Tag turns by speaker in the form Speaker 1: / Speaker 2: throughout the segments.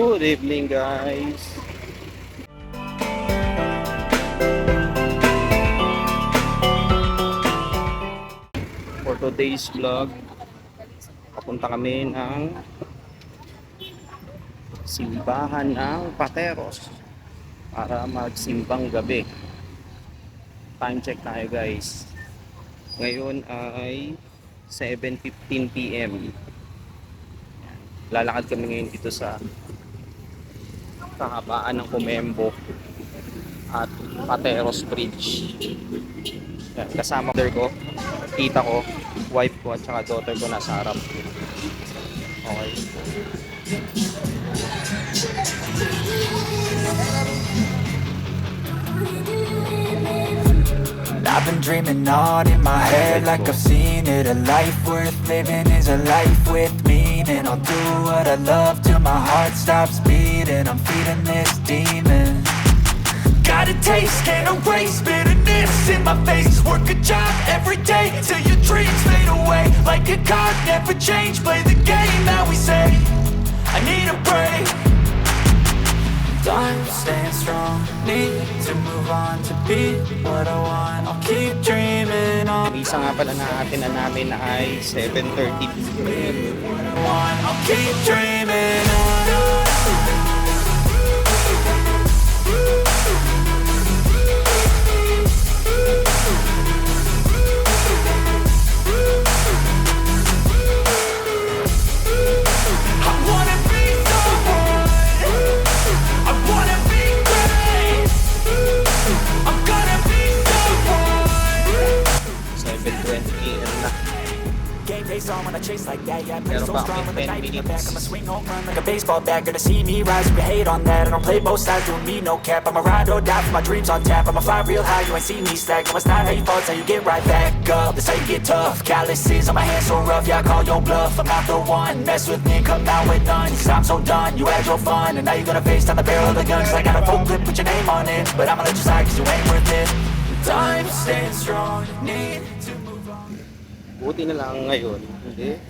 Speaker 1: Good evening guys. For today's vlog, papunta kami ng simbahan ng Pateros para magsimbang gabi. Time check tayo guys. Ngayon ay 7.15 p.m. Lalakad kami ngayon dito sa kahabaan ng Comembo at Pateros Bridge. Yan, kasama mother ko, tita ko, wife ko at saka daughter ko nasa harap. Okay.
Speaker 2: I've been dreaming on in my head like I've seen it A life worth living is a life with meaning I'll do what I love till my heart stops beating. I'm feeding this demon. Got a taste, can't erase bitterness in my face. Work a job every day till your dreams fade away. Like a card, never change, play the game that we say. I need a break. Time staying strong, need to move on to be what I want. I'll keep dreaming on.
Speaker 1: Isa nga pala na atin na namin ay 7.30 p.m.
Speaker 2: want I'll keep dreaming swing home run like a baseball bat. Gonna see me rise, you hate on that. I don't play both sides, doing me no cap. I'ma ride or die for my dreams on tap. I'ma fly real high, you ain't see me slack. No, it's not how you it's how you get right back up. That's how you get tough, calluses on my hands so rough Yeah, I call your bluff, I'm not the one. Mess with me, come out with none. Cause I'm so done, you had your fun. And now you're gonna face down the barrel of the gun. Cause I got a full clip, put your name on it. But I'ma let you slide cause you ain't worth it. Time staying strong, need to move on.
Speaker 1: Buti na lang ngayon, hindi.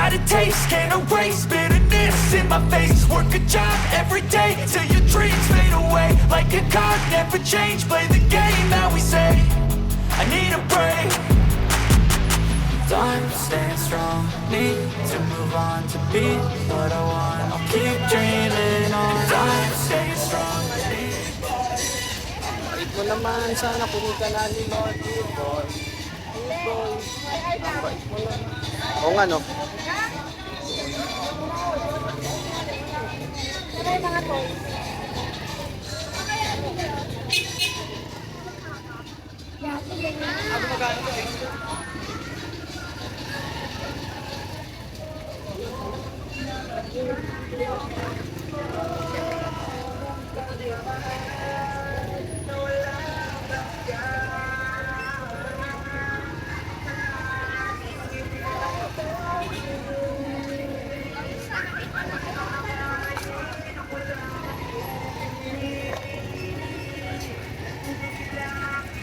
Speaker 2: Got a taste, can't erase bitterness in my face Work a job every day till your dreams fade away Like a card, never change, play the game that we say I need a break Time to staying strong, need to move on to be what I want. I'll keep dreaming on. Time staying strong.
Speaker 1: Bait mo naman, sana pumunta na ni Lord Boy. Boy. Bait mo naman. Oo nga no.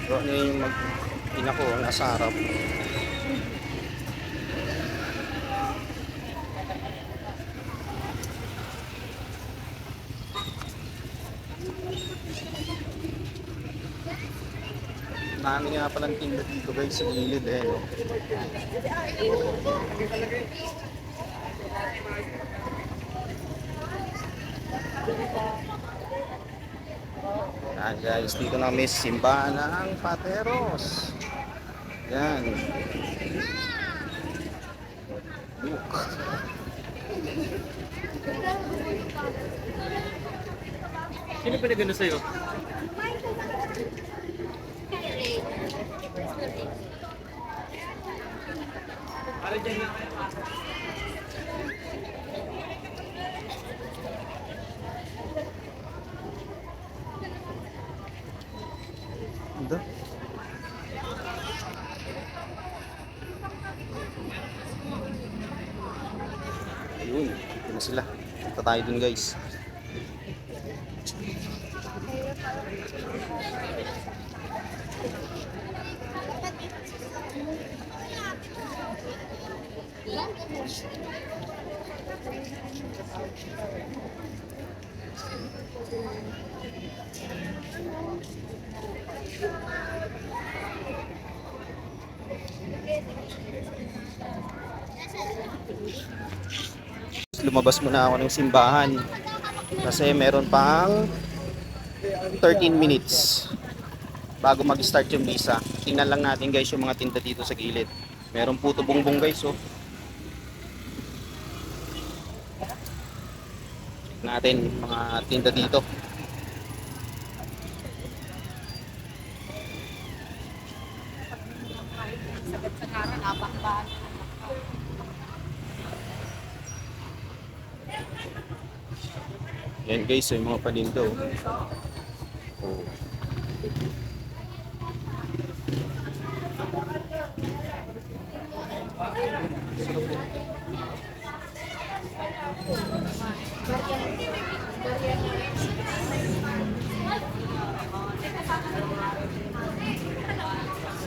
Speaker 1: Pero ano yung mag... Ina ko, nasa harap. Dami nga palang tinda dito guys sa gilid eh. no? Yan guys, dito na may simbahan ng Pateros. Yan. Look.
Speaker 3: Sino pa nagano sa'yo? Ganda. Yun, ito na sila.
Speaker 1: Punta tayo dun guys. Lumabas muna ako ng simbahan kasi meron pang 13 minutes bago mag-start yung misa. Tingnan lang natin guys yung mga tinda dito sa gilid. Meron puto bongbong guys oh. Natin mga tinda dito. Yan guys, yung mga paninda oh.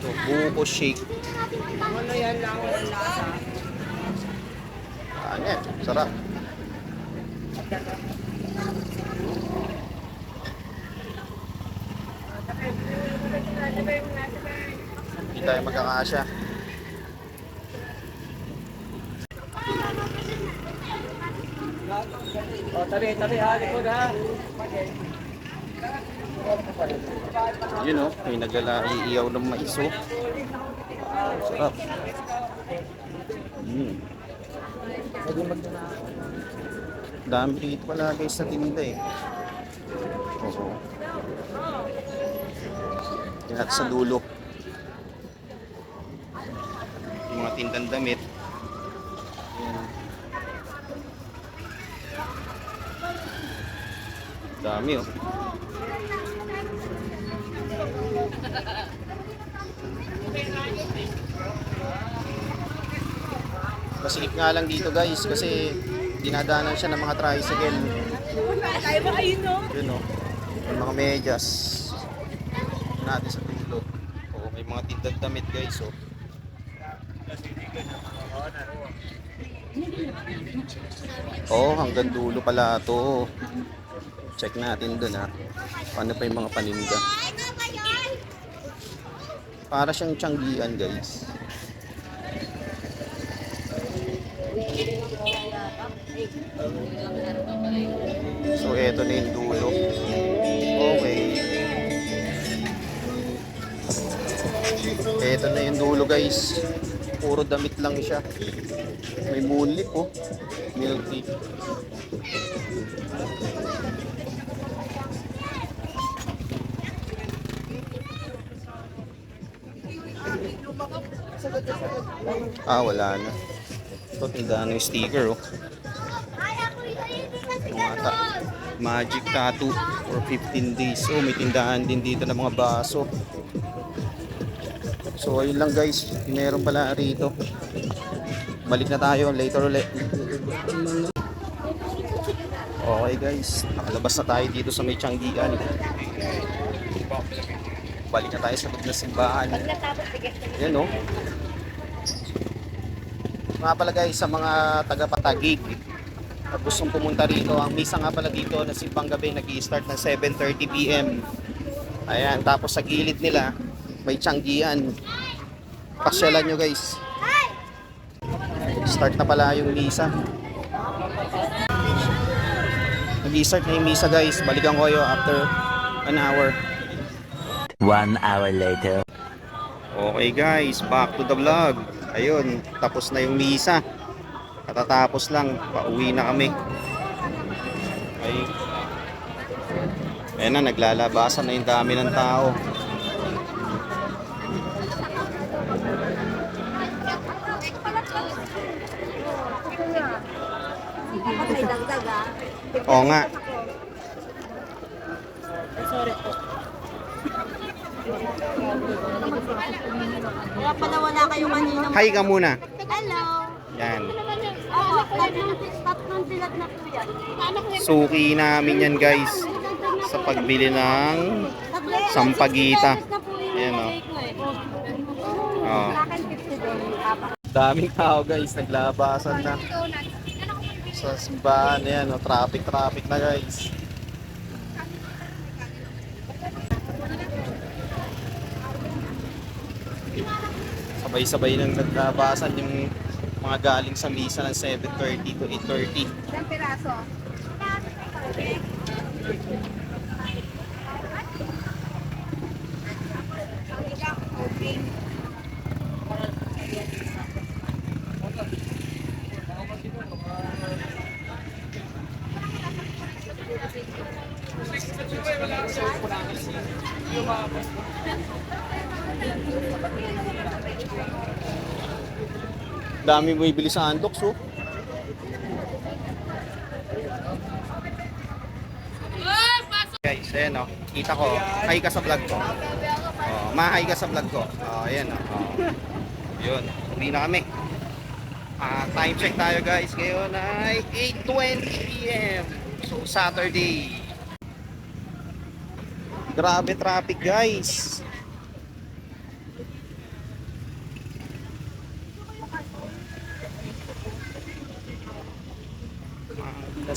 Speaker 1: So, buko shake.
Speaker 4: Ano yan lang, walang lasa.
Speaker 1: Ano yan? Sarap. Hindi tayo magkakasya.
Speaker 3: O, tabi, tabi ha, likod ha.
Speaker 1: Yun oh, may naglalaiiyaw ng mais oh. Sarap. Mm. Dami dito pala guys sa tinda eh. Oo. Natin sa dulo. Yung mga tindang damit. Ayan. Dami oh. Masikip nga lang dito guys kasi dinadaanan siya ng mga tricycle.
Speaker 4: Tayo ba kayo?
Speaker 1: Yun o. May mga medyas. Natin sa dulo. Oo, may mga tindang damit guys oh. Oh, hanggang dulo pala to. Check natin dun ha. Paano pa yung mga paninda. Para siyang tiyanggian guys. So eto na yung dulo. Okay. Eto na yung dulo guys. Puro damit lang siya. May moonlip oh. Milk tea. Ah, wala na. Ito, tindahan ng sticker oh. Mga ta Magic Tattoo for 15 days. Oh, may tindahan din dito ng mga baso. So, ayun lang guys. Meron pala rito. Balik na tayo later ulit. Okay guys, nakalabas na tayo dito sa may Tianggian. Balik na tayo sa loob ng simbahan. Yan oh. Mga pala guys, sa mga taga-patagig, at gustong pumunta rito, ang misa nga pala dito na simbang gabi nag start ng 7.30pm. Ayan, tapos sa gilid nila, may Tianggian. Pasyalan nyo guys. Start na pala yung misa. Nag-start na yung misa guys. Balikan ko kayo after an hour.
Speaker 5: One hour later.
Speaker 1: Okay guys, back to the vlog. Ayun, tapos na yung misa. Katatapos lang, pauwi na kami. Ay. Ayan na, naglalabasan na yung dami ng tao. Oo nga.
Speaker 4: Kaya pala wala kayo kanina.
Speaker 1: Hi ka muna.
Speaker 4: Hello.
Speaker 1: Yan.
Speaker 4: Oo, tatlong tatlong silat na po yan.
Speaker 1: Suki namin yan guys. Sa pagbili ng Sampagita. Ayan, oh. Oh.
Speaker 4: Sa akin 50 doon. Apat.
Speaker 1: Daming tao guys, naglabasan na. Sa simbahan, ayan, oh, traffic, traffic na guys. Sabay-sabay nang naglabasan yung mga galing sa misa ng 7.30 to 8.30.
Speaker 4: Ilang piraso?
Speaker 1: Dami mo ibili sa Andox, oh. Guys, ayan oh. Kita ko. Hi ka sa vlog ko. Oh, ma-hi ka sa vlog ko. Oh, ayan oh. oh. Yun. Uwi na kami. Ah, time check tayo guys. Ngayon ay 8.20 p.m. So, Saturday. Grabe traffic guys.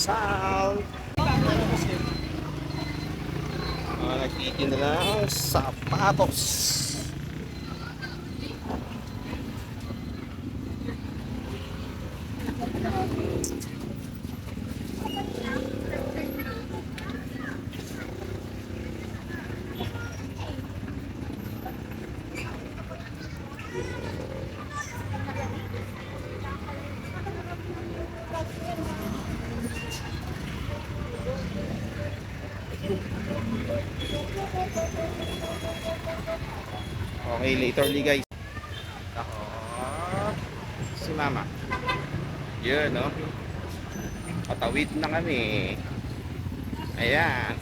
Speaker 1: Dasal. Mga nagtitinda ng sapatos. Okay, laterly guys. Ako. Si mama. Yun, no? Patawid na kami. Ayan.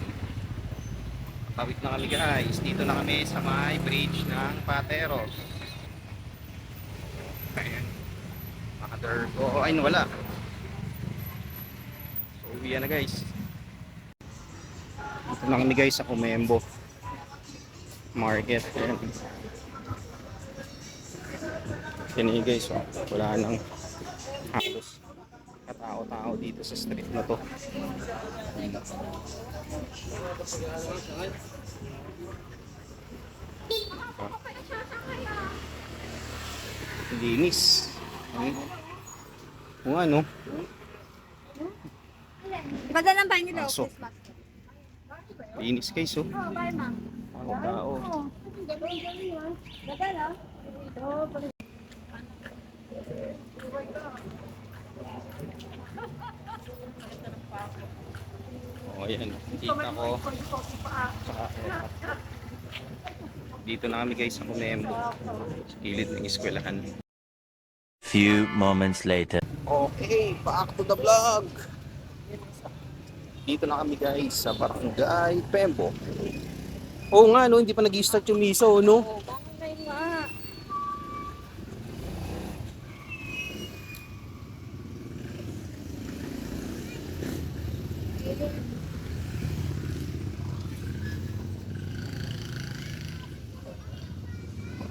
Speaker 1: Patawid na kami guys. Dito na kami sa may bridge ng Pateros. Ayan. Mother ko. Ay, wala. So, uwi na guys. Dito na kami guys sa Kumembo market. Ayan. Yan yun guys, oh. wala nang halos katao-tao dito sa street na to. Linis. Hmm. Kung ano,
Speaker 4: Badal ang bahay nila.
Speaker 1: Aso. linis guys oh.
Speaker 4: Oo, bye ma'am.
Speaker 1: Tao-tao.
Speaker 4: Badal ah.
Speaker 1: Oh, ayan. Kita ko. Tsaka, eh, dito na kami guys sa Kumembo. Sa gilid ng eskwelahan.
Speaker 5: Few moments later.
Speaker 1: Okay, back to the vlog. Dito na kami guys sa Barangay Pembo. Oo nga no, hindi pa nag-start yung miso no.
Speaker 4: Okay nga.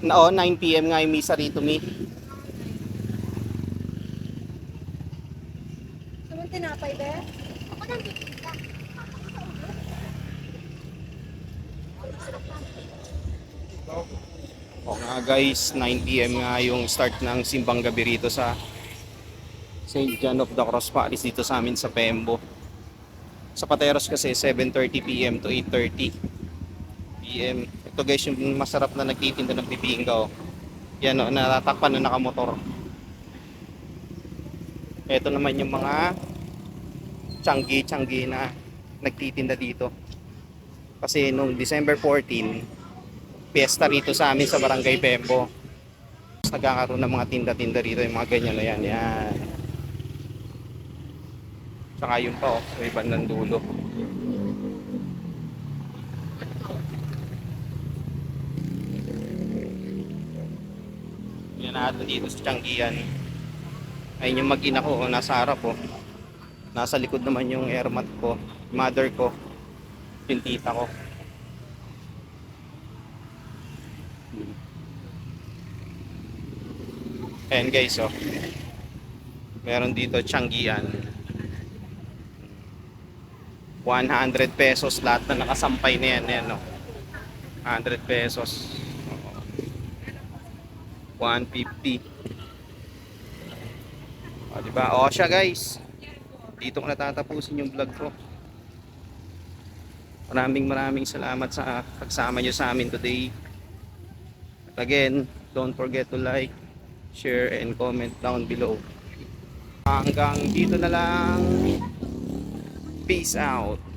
Speaker 1: Na oh, 9pm nga yung misa rito mi.
Speaker 4: Sunod tinapay, be? Ako nang
Speaker 1: O nga guys, 9pm nga yung start ng simbang gabi rito sa St. John of the Cross Palace dito sa amin sa Pembo. Sa Pateros kasi 7.30pm to 8.30 PM. Ito guys yung masarap na nagtitinda ng bibingka oh. Yan o, natatakpan na nakamotor. Ito naman yung mga tiyanggi-tiyanggi na nagtitinda dito. Kasi nung December 14, piyesta rito sa amin sa Barangay Bembo. Nagkakaroon ng mga tinda-tinda rito, yung mga ganyan na yan. Yan. Tsaka yun pa, oh, sa ibang ng dulo. Yan natin dito sa Tianggian. Ayun yung mag-ina ko, oh, nasa harap oh. Nasa likod naman yung airmat ko, mother ko, yung tita ko. Ayan guys, oh. Meron dito Changian. 100 pesos lahat na nakasampay na yan, yan oh. 100 pesos. Oo. 150. O, diba? O, siya guys. Dito ko natatapusin yung vlog ko. Maraming maraming salamat sa pagsama nyo sa amin today. At again, don't forget to like, share, and comment down below. Hanggang dito na lang. Peace out.